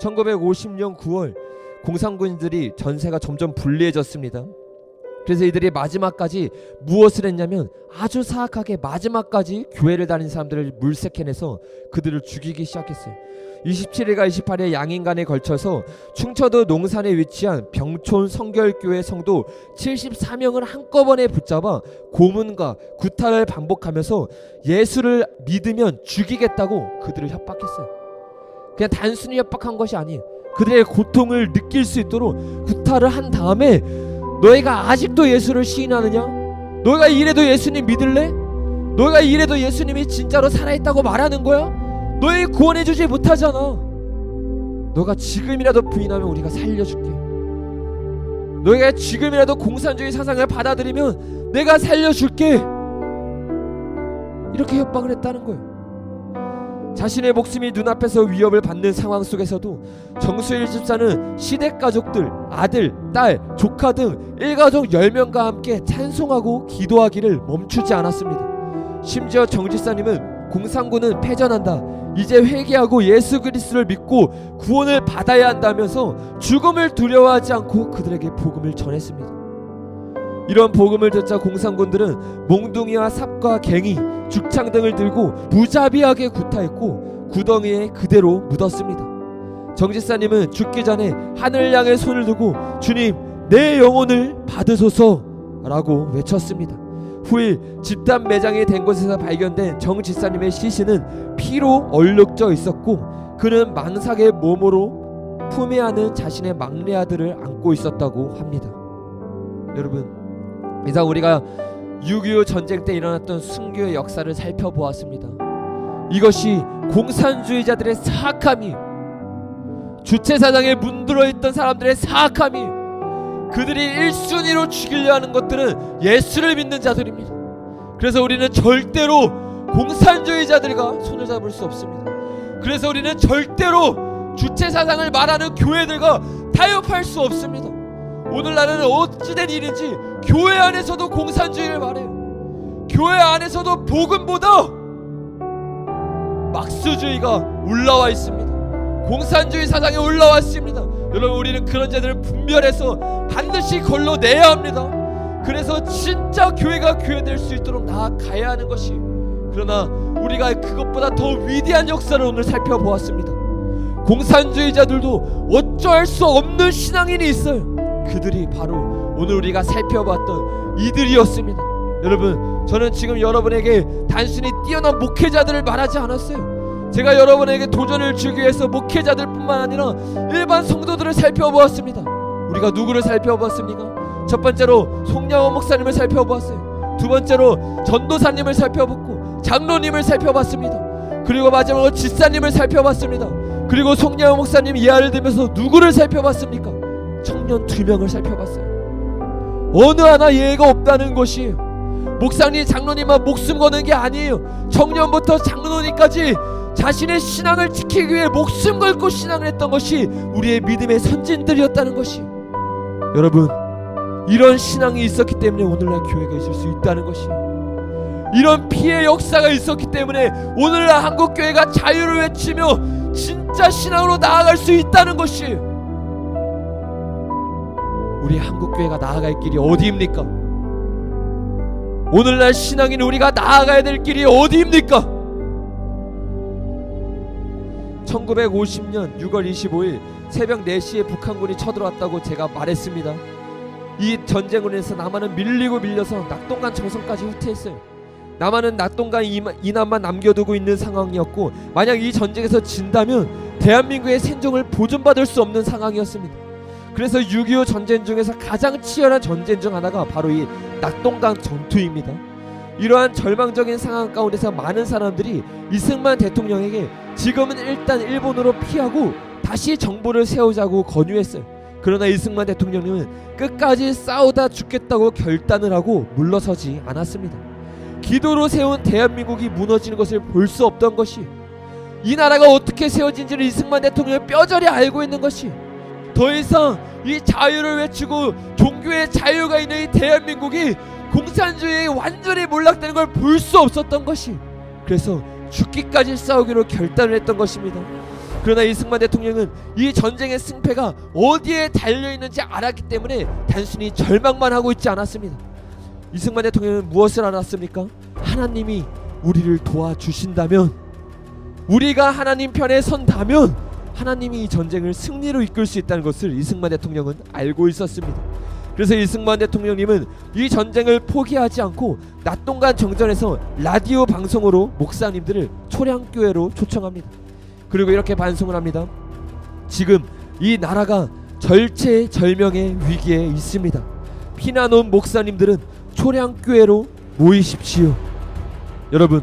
1950년 9월 공산군들이 전세가 점점 불리해졌습니다. 그래서 이들이 마지막까지 무엇을 했냐면 아주 사악하게 마지막까지 교회를 다닌 사람들을 물색해내서 그들을 죽이기 시작했어요. 27일과 28일 양인간에 걸쳐서 충청도 농산에 위치한 병촌 성결교회 성도 74명을 한꺼번에 붙잡아 고문과 구타를 반복하면서 예수를 믿으면 죽이겠다고 그들을 협박했어요. 그냥 단순히 협박한 것이 아니에요. 그들의 고통을 느낄 수 있도록 구타를 한 다음에 너희가 아직도 예수를 시인하느냐? 너희가 이래도 예수님 믿을래? 너희가 이래도 예수님이 진짜로 살아있다고 말하는 거야? 너희 구원해주지 못하잖아. 너가 지금이라도 부인하면 우리가 살려줄게. 너희가 지금이라도 공산주의 사상을 받아들이면 내가 살려줄게. 이렇게 협박을 했다는 거예요. 자신의 목숨이 눈앞에서 위협을 받는 상황 속에서도 정수일 집사는 시댁 가족들, 아들, 딸, 조카 등 일가족 10명과 함께 찬송하고 기도하기를 멈추지 않았습니다. 심지어 정 집사님은 공산군은 패전한다. 이제 회개하고 예수 그리스도를 믿고 구원을 받아야 한다면서 죽음을 두려워하지 않고 그들에게 복음을 전했습니다. 이런 복음을 듣자 공산군들은 몽둥이와 삽과 갱이, 죽창 등을 들고 무자비하게 구타했고 구덩이에 그대로 묻었습니다. 정지사님은 죽기 전에 하늘 향해 손을 두고 주님 내 영혼을 받으소서라고 외쳤습니다. 후일 집단 매장이 된 곳에서 발견된 정 지사님의 시신은 피로 얼룩져 있었고 그는 망삭의 몸으로 품에 안은 자신의 막내 아들을 안고 있었다고 합니다. 여러분 이상 우리가 6.25 전쟁 때 일어났던 순교의 역사를 살펴보았습니다. 이것이 공산주의자들의 사악함이 주체사상에 문들어 있던 사람들의 사악함이 그들이 1순위로 죽이려 하는 것들은 예수를 믿는 자들입니다. 그래서 우리는 절대로 공산주의자들과 손을 잡을 수 없습니다. 그래서 우리는 절대로 주체사상을 말하는 교회들과 타협할 수 없습니다. 오늘날은 어찌된 일인지 교회 안에서도 공산주의를 말해요. 교회 안에서도 복음보다 막수주의가 올라와 있습니다. 공산주의 사상이 올라왔습니다. 여러분 우리는 그런 자들을 분별해서 반드시 걸러내야 합니다. 그래서 진짜 교회가 교회 될 수 있도록 나아가야 하는 것이 그러나 우리가 그것보다 더 위대한 역사를 오늘 살펴보았습니다. 공산주의자들도 어쩌할 수 없는 신앙인이 있어요. 그들이 바로 오늘 우리가 살펴봤던 이들이었습니다. 여러분, 저는 지금 여러분에게 단순히 뛰어난 목회자들을 말하지 않았어요. 제가 여러분에게 도전을 주기 위해서 목회자들뿐만 아니라 일반 성도들을 살펴보았습니다. 우리가 누구를 살펴보았습니까? 첫 번째로 송양원 목사님을 살펴보았어요. 두 번째로 전도사님을 살펴봤고 장로님을 살펴봤습니다. 그리고 마지막으로 지사님을 살펴봤습니다. 그리고 송양원 목사님 이하를 들면서 누구를 살펴봤습니까? 청년 두 명을 살펴봤어요. 어느 하나 예외가 없다는 것이에요. 목사님, 장로님만 목숨 거는 게 아니에요. 청년부터 장로님까지 자신의 신앙을 지키기 위해 목숨 걸고 신앙을 했던 것이 우리의 믿음의 선진들이었다는 것이. 여러분, 이런 신앙이 있었기 때문에 오늘날 교회가 있을 수 있다는 것이. 이런 피해 역사가 있었기 때문에 오늘날 한국 교회가 자유를 외치며 진짜 신앙으로 나아갈 수 있다는 것이. 우리 한국 교회가 나아갈 길이 어디입니까? 오늘날 신앙인 우리가 나아가야 될 길이 어디입니까? 1950년 6월 25일 새벽 4시에 북한군이 쳐들어왔다고 제가 말했습니다. 이 전쟁으로 인해서 남한은 밀리고 밀려서 낙동강 정선까지 후퇴했어요. 남한은 낙동강 이남만 남겨두고 있는 상황이었고 만약 이 전쟁에서 진다면 대한민국의 생존을 보존받을 수 없는 상황이었습니다. 그래서 6.25 전쟁 중에서 가장 치열한 전쟁 중 하나가 바로 이 낙동강 전투입니다. 이러한 절망적인 상황 가운데서 많은 사람들이 이승만 대통령에게 지금은 일단 일본으로 피하고 다시 정부를 세우자고 권유했어요. 그러나 이승만 대통령님은 끝까지 싸우다 죽겠다고 결단을 하고 물러서지 않았습니다. 기도로 세운 대한민국이 무너지는 것을 볼 수 없던 것이 이 나라가 어떻게 세워진지를 이승만 대통령이 뼈저리 알고 있는 것이 더 이상 이 자유를 외치고 종교의 자유가 있는 이 대한민국이 공산주의에 완전히 몰락되는 걸 볼 수 없었던 것이 그래서 죽기까지 싸우기로 결단을 했던 것입니다. 그러나 이승만 대통령은 이 전쟁의 승패가 어디에 달려 있는지 알았기 때문에 단순히 절망만 하고 있지 않았습니다. 이승만 대통령은 무엇을 알았습니까? 하나님이 우리를 도와주신다면 우리가 하나님 편에 선다면 하나님이 이 전쟁을 승리로 이끌 수 있다는 것을 이승만 대통령은 알고 있었습니다. 그래서 이승만 대통령님은 이 전쟁을 포기하지 않고 낮 동간 정전에서 라디오 방송으로 목사님들을 초량교회로 초청합니다. 그리고 이렇게 반송을 합니다. 지금 이 나라가 절체절명의 위기에 있습니다. 피난 온 목사님들은 초량교회로 모이십시오. 여러분,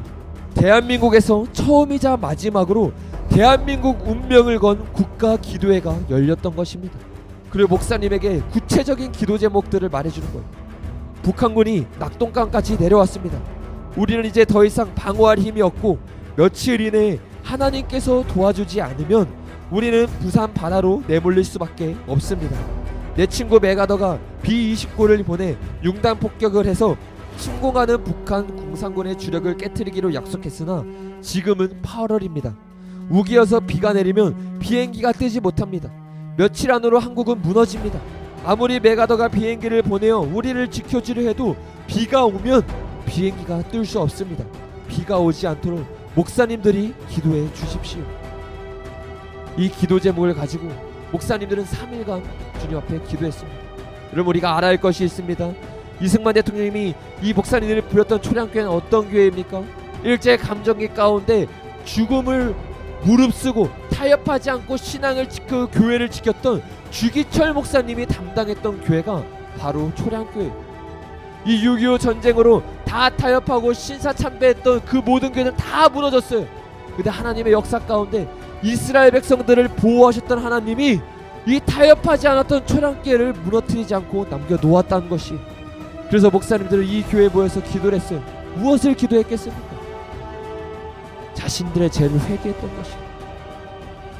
대한민국에서 처음이자 마지막으로 대한민국 운명을 건 국가 기도회가 열렸던 것입니다. 그리고 목사님에게 구체적인 기도 제목들을 말해주는 거예요. 북한군이 낙동강까지 내려왔습니다. 우리는 이제 더 이상 방어할 힘이 없고 며칠 이내에 하나님께서 도와주지 않으면 우리는 부산 바다로 내몰릴 수밖에 없습니다. 내 친구 메가더가 B-29를 보내 융단 폭격을 해서 침공하는 북한 공산군의 주력을 깨뜨리기로 약속했으나 지금은 8월입니다. 우기여서 비가 내리면 비행기가 뜨지 못합니다. 며칠 안으로 한국은 무너집니다. 아무리 메가더가 비행기를 보내어 우리를 지켜주려 해도 비가 오면 비행기가 뜰 수 없습니다. 비가 오지 않도록 목사님들이 기도해 주십시오. 이 기도 제목을 가지고 목사님들은 3일간 주님 앞에 기도했습니다. 여러분 우리가 알아야 할 것이 있습니다. 이승만 대통령님이 이 목사님들이 부렸던 초량교회는 어떤 교회입니까? 일제 감정기 가운데 죽음을 무릅쓰고 타협하지 않고 신앙을 지- 그 교회를 지켰던 주기철 목사님이 담당했던 교회가 바로 초량교회. 이 6.25 전쟁으로 다 타협하고 신사참배했던 그 모든 교회는 다 무너졌어요. 근데 하나님의 역사 가운데 이스라엘 백성들을 보호하셨던 하나님이 이 타협하지 않았던 초량교회를 무너뜨리지 않고 남겨 놓았다는 것이 그래서 목사님들은 이 교회에 모여서 기도를 했어요. 무엇을 기도했겠습니까? 자신들의 죄를 회개했던 것이.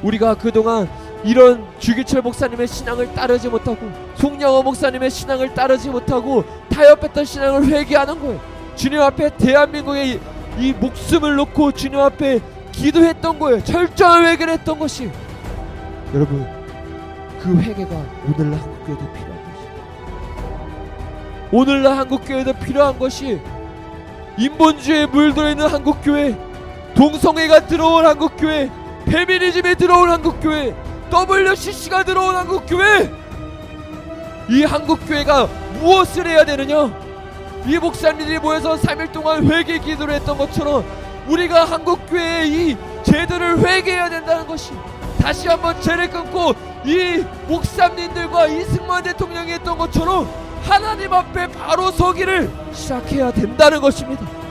우리가 그동안 이런 주기철 목사님의 신앙을 따르지 못하고 송영호 목사님의 신앙을 따르지 못하고 타협했던 신앙을 회개하는 거예요. 주님 앞에 대한민국의 이, 이 목숨을 놓고 주님 앞에 기도했던 거예요. 철저한 회개를 했던 것이. 여러분 그 회개가 오늘날 한국교회도 필요한 것이. 오늘날 한국교회도 필요한 것이 인본주의에 물들어 있는 한국교회, 동성애가 들어온 한국교회, 페미니즘이 들어온 한국교회, WCC가 들어온 한국교회. 이 한국교회가 무엇을 해야 되느냐? 이 목사님들이 모여서 3일 동안 회개 기도를 했던 것처럼 우리가 한국교회의 이 죄들을 회개해야 된다는 것이 다시 한번 죄를 끊고 이 목사님들과 이승만 대통령이 했던 것처럼 하나님 앞에 바로 서기를 시작해야 된다는 것입니다.